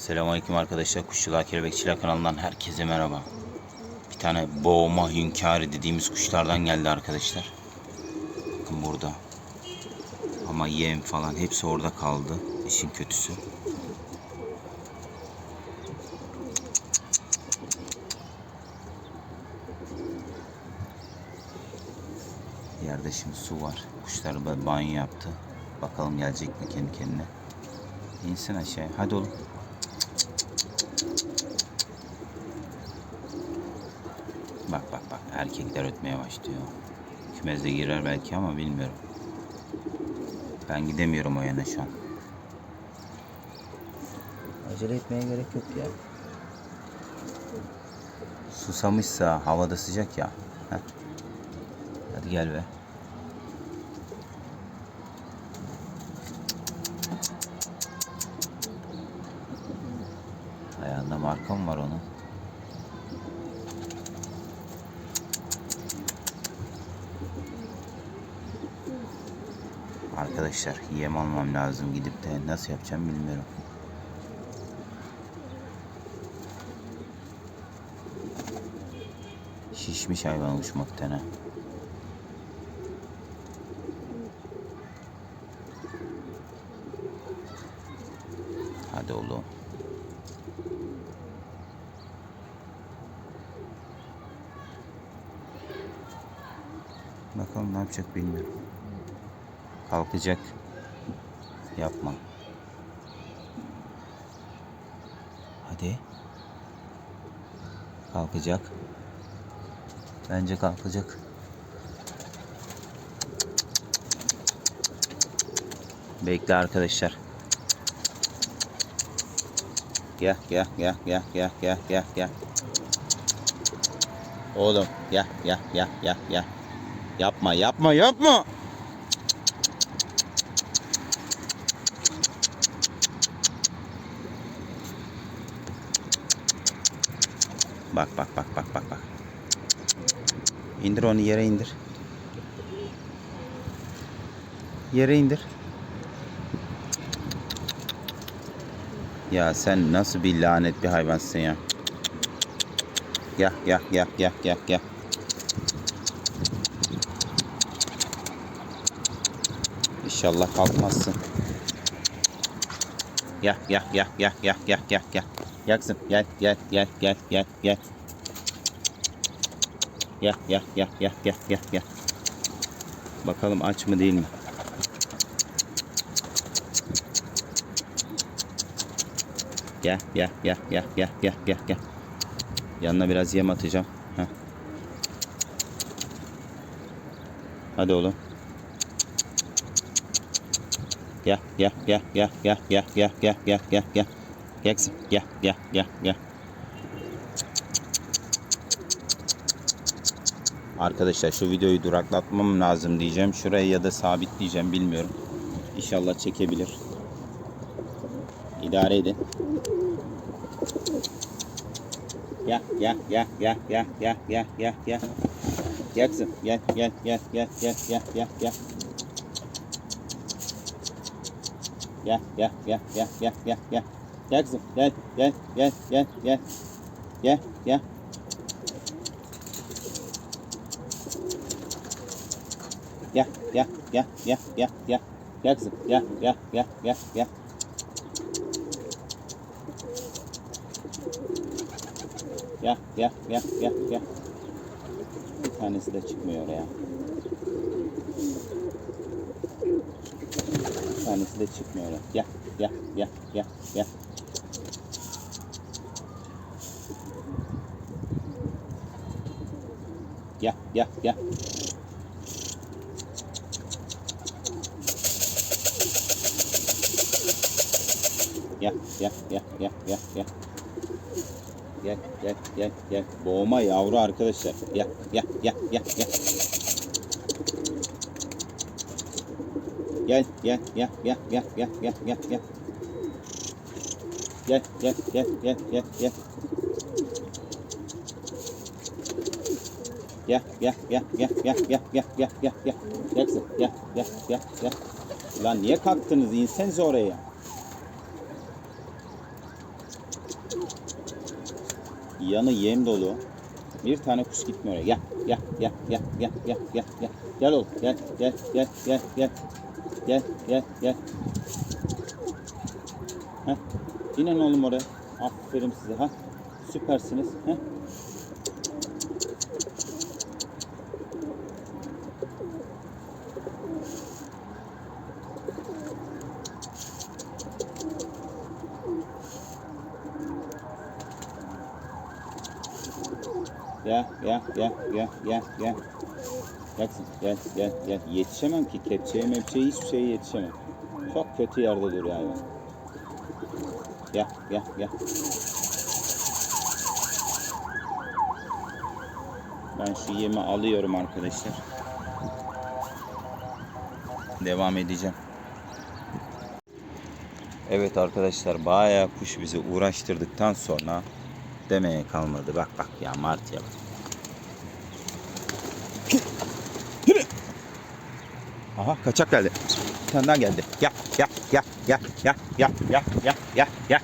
Selamünaleyküm arkadaşlar. Kuşçular Kelebekçiler kanalından herkese merhaba. Bir tane boğma hünkârı dediğimiz kuşlardan geldi arkadaşlar. Bakın burada. Ama yem falan hepsi orada kaldı. İşin kötüsü. Yerde şimdi su var. Kuşlar banyo yaptı. Bakalım gelecek mi kendi kendine. İnsin aşağıya. Hadi oğlum. Bak bak bak. Erkekler ötmeye başlıyor. Kümezde girer belki ama bilmiyorum. Ben gidemiyorum o yana şu an. Acele etmeye gerek yok ya. Susamışsa havada sıcak ya. Heh. Hadi gel be. Ayağında marka mı var onun? Arkadaşlar yem almam lazım gidip de nasıl yapacağım bilmiyorum. Şişmiş hayvan uçmaktan ha. Hadi oğlum. Bakalım ne yapacak bilmiyorum. Kalkacak. Yapma. Hadi. Kalkacak. Bence kalkacak. Bekle arkadaşlar. Gel gel gel gel gel gel gel gel. Oğlum gel gel gel gel gel. Yapma yapma yapma. Bak bak bak bak bak bak. İndir onu yere indir. Yere indir. Ya sen nasıl bir lanet bir hayvansın ya. Gel gel gel gel gel gel. İnşallah kalkmazsın. Gel gel gel gel gel gel gel gel. Kızım gel gel gel gel gel gel. Gel gel gel gel gel gel gel. Bakalım aç mı değil mi? Gel gel gel gel gel gel gel gel. Yanına biraz yem atacağım. Heh. Hadi oğlum. Gel gel gel gel gel gel gel gel gel gel gel. Gel kızım gel gel gel gel. Arkadaşlar şu videoyu duraklatmam lazım diyeceğim. Şuraya ya da sabitleyeceğim bilmiyorum. İnşallah çekebilir. İdare edin. Gel gel gel gel gel gel gel gel gel. Gel kızım gel gel gel gel gel gel gel gel. Gel gel gel gel gel gel gel. Gel kızım gel gel gel gel gel. Gel gel. Gel gel gel gel gel gel. Gel kızım gel gel gel gel gel. Gel gel gel gel gel. Bir tanesi de çıkmıyor oraya. Bir tanesi de çıkmıyor. Gel gel gel gel gel. Gel gel gel. Gel gel gel gel gel gel. Gel gel gel gel. Boğma yavru arkadaşlar. Gel gel gel gel gel. Gel gel gel gel gel gel gel gel gel. Gel gel gel gel gel gel. Gel gel gel gel gel gel gel gel gel gel. Gel gel gel gel gel. Lan niye kalktınız? İnsenize oraya. Yanı yem dolu. Bir tane kuş gitmiyor oraya. Gel, gel, gel, gel, gel, gel, gel, gel. Gel oğlum, gel, gel, gel, gel, gel. Gel, gel, gel. Heh. İnin oğlum oraya. Aferin size. Ha. Süpersiniz. Heh. Gel, gel, gel, gel, gel, gel. Jackson, gel, gel, gel. Yetişemem ki. Kepçeye mepçeye hiçbir şeye yetişemem. Çok kötü yerde duruyor hayvan. Gel, gel, gel. Ben şu yemi alıyorum arkadaşlar. Devam edeceğim. Evet arkadaşlar bayağı kuş bizi uğraştırdıktan sonra demeye kalmadı. Bak bak ya martıya bak. Aha kaçak geldi. Bir geldi. Ya ya ya ya ya ya ya ya ya ya.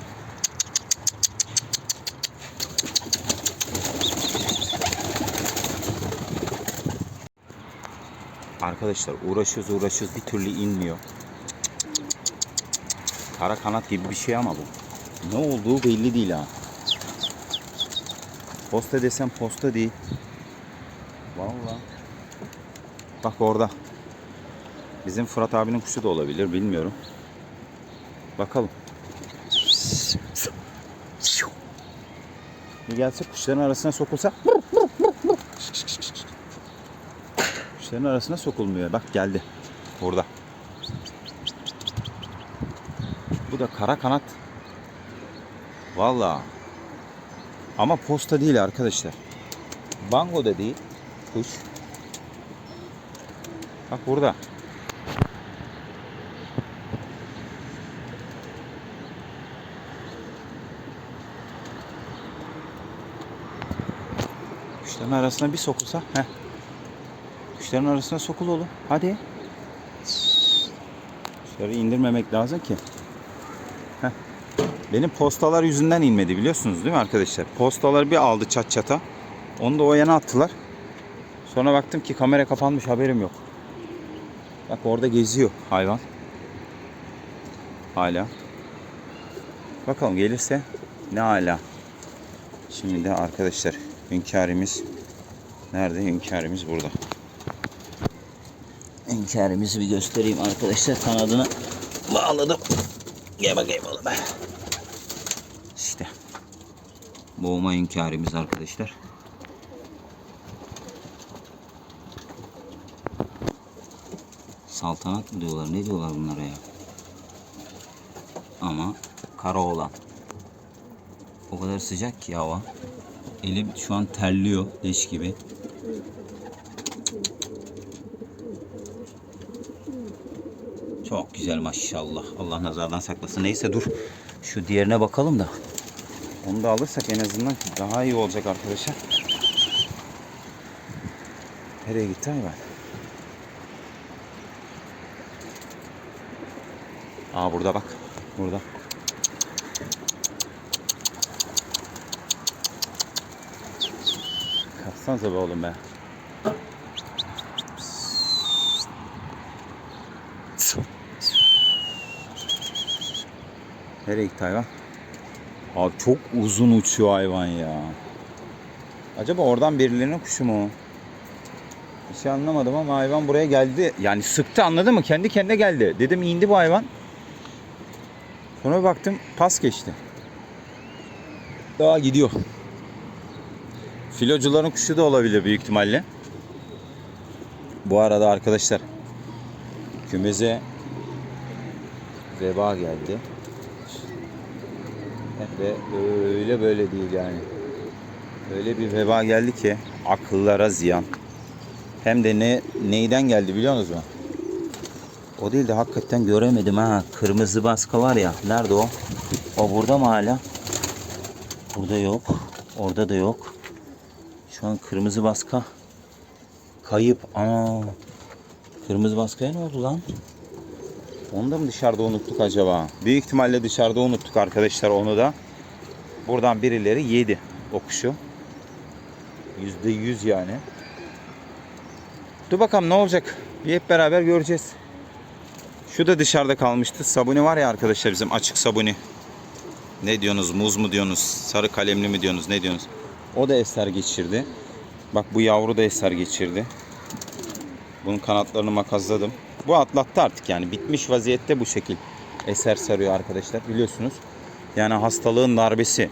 Arkadaşlar uğraşıyoruz uğraşıyoruz bir türlü inmiyor. Kara kanat gibi bir şey ama bu. Ne olduğu belli değil ha. Posta desem posta değil. Vallahi. Bak orada. Bizim Fırat abinin kuşu da olabilir bilmiyorum. Bakalım. Bir gelse kuşların arasına sokulsa. Kuşların arasına sokulmuyor. Bak geldi. Burada. Bu da kara kanat. Vallahi. Ama posta değil arkadaşlar. Bango da değil. Kuş. Bak burada. Kuşların arasına bir sokulsa. Heh. Kuşların arasına sokul oğlum. Hadi. Kuşları indirmemek lazım ki. Benim postalar yüzünden inmedi biliyorsunuz değil mi arkadaşlar? Postaları bir aldı çat çata. Onu da o yana attılar. Sonra baktım ki kamera kapanmış haberim yok. Bak orada geziyor hayvan. Hala. Bakalım gelirse ne hala. Şimdi de arkadaşlar hünkârimiz nerede? Hünkârimiz burada. Hünkârimizi bir göstereyim arkadaşlar. Kanadını bağladım. Gel bakayım oğlum. Boğma hünkârimiz arkadaşlar. Saltanat mı diyorlar? Ne diyorlar bunlara ya? Ama kara olan. O kadar sıcak ki hava. Elim şu an terliyor leş gibi. Çok güzel maşallah. Allah nazardan saklasın. Neyse dur. Şu diğerine bakalım da. Onu da alırsak en azından daha iyi olacak arkadaşlar. Nereye gitti hayvan? Aa burada bak. Burada. Kalksanıza be oğlum be. Nereye gitti hayvan? Abi çok uzun uçuyor hayvan ya. Acaba oradan birilerinin kuşu mu? Bir şey anlamadım ama hayvan buraya geldi. Yani sıktı anladın mı? Kendi kendine geldi. Dedim indi bu hayvan. Sonra baktım pas geçti. Daha gidiyor. Filocuların kuşu da olabilir büyük ihtimalle. Bu arada arkadaşlar kümeze veba geldi. Ve öyle böyle değil yani. Öyle bir veba geldi ki akıllara ziyan. Hem de ne neyden geldi biliyor musunuz? O değil de hakikaten göremedim ha. Kırmızı baska var ya. Nerede o? O burada mı hala? Burada yok. Orada da yok. Şu an kırmızı baska kayıp. Ana. Kırmızı baskaya ne oldu lan? Onu da mı dışarıda unuttuk acaba? Büyük ihtimalle dışarıda unuttuk arkadaşlar onu da. Buradan birileri yedi. o kuşu. Yüzde yüz yani. Dur bakalım ne olacak. Bir hep beraber göreceğiz. Şu da dışarıda kalmıştı. Sabuni var ya arkadaşlar bizim açık sabuni. Ne diyorsunuz? Muz mu diyorsunuz? Sarı kalemli mi diyorsunuz? Ne diyorsunuz? O da eser geçirdi. Bak bu yavru da eser geçirdi. Bunun kanatlarını makazladım. Bu atlattı artık yani. Bitmiş vaziyette bu şekil eser sarıyor arkadaşlar. Biliyorsunuz. Yani hastalığın darbesi.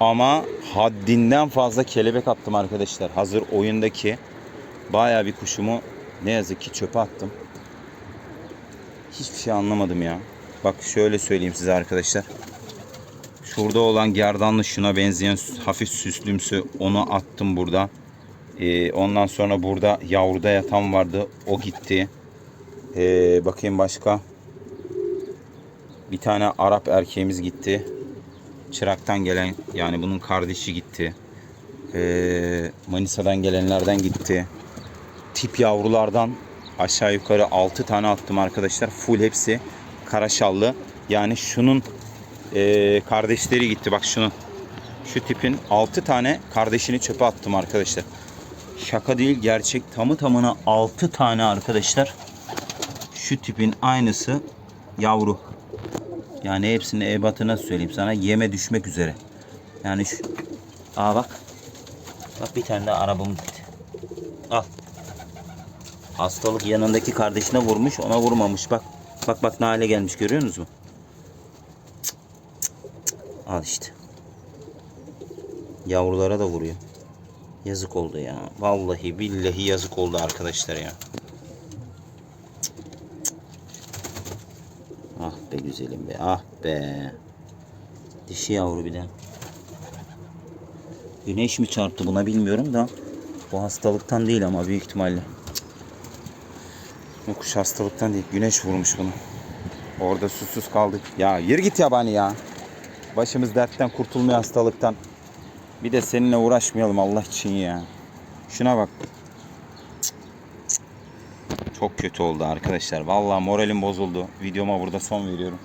Ama haddinden fazla kelebek attım arkadaşlar. Hazır oyundaki bayağı bir kuşumu ne yazık ki çöpe attım. Hiçbir şey anlamadım ya. Bak şöyle söyleyeyim size arkadaşlar. Şurada olan gerdanlı şuna benzeyen hafif süslümsü onu attım burada. Ee, ondan sonra burada yavruda yatan vardı. O gitti. Ee, bakayım başka. Bir tane Arap erkeğimiz gitti. Çırak'tan gelen yani bunun kardeşi gitti. Ee, Manisa'dan gelenlerden gitti. Tip yavrulardan aşağı yukarı 6 tane attım arkadaşlar. Full hepsi karaşallı. Yani şunun ee, kardeşleri gitti. Bak şunun. Şu tipin 6 tane kardeşini çöpe attım arkadaşlar. Şaka değil gerçek. Tamı tamına 6 tane arkadaşlar. Şu tipin aynısı yavru. Yani hepsini ebatı nasıl söyleyeyim sana yeme düşmek üzere. Yani şu. Aa bak. Bak bir tane de arabamız gitti. Al. Hastalık yanındaki kardeşine vurmuş ona vurmamış bak. Bak bak ne hale gelmiş görüyor musunuz? Al işte. Yavrulara da vuruyor. Yazık oldu ya. Vallahi billahi yazık oldu arkadaşlar ya. Ah be güzelim be. Ah be. Dişi yavru bir de. Güneş mi çarptı buna bilmiyorum da. Bu hastalıktan değil ama büyük ihtimalle. Bu kuş hastalıktan değil. Güneş vurmuş bunu. Orada susuz kaldık. Ya yürü git yabani ya. Başımız dertten kurtulmuyor hastalıktan. Bir de seninle uğraşmayalım Allah için ya. Şuna bak. Kötü oldu arkadaşlar. Vallahi moralim bozuldu. Videoma burada son veriyorum.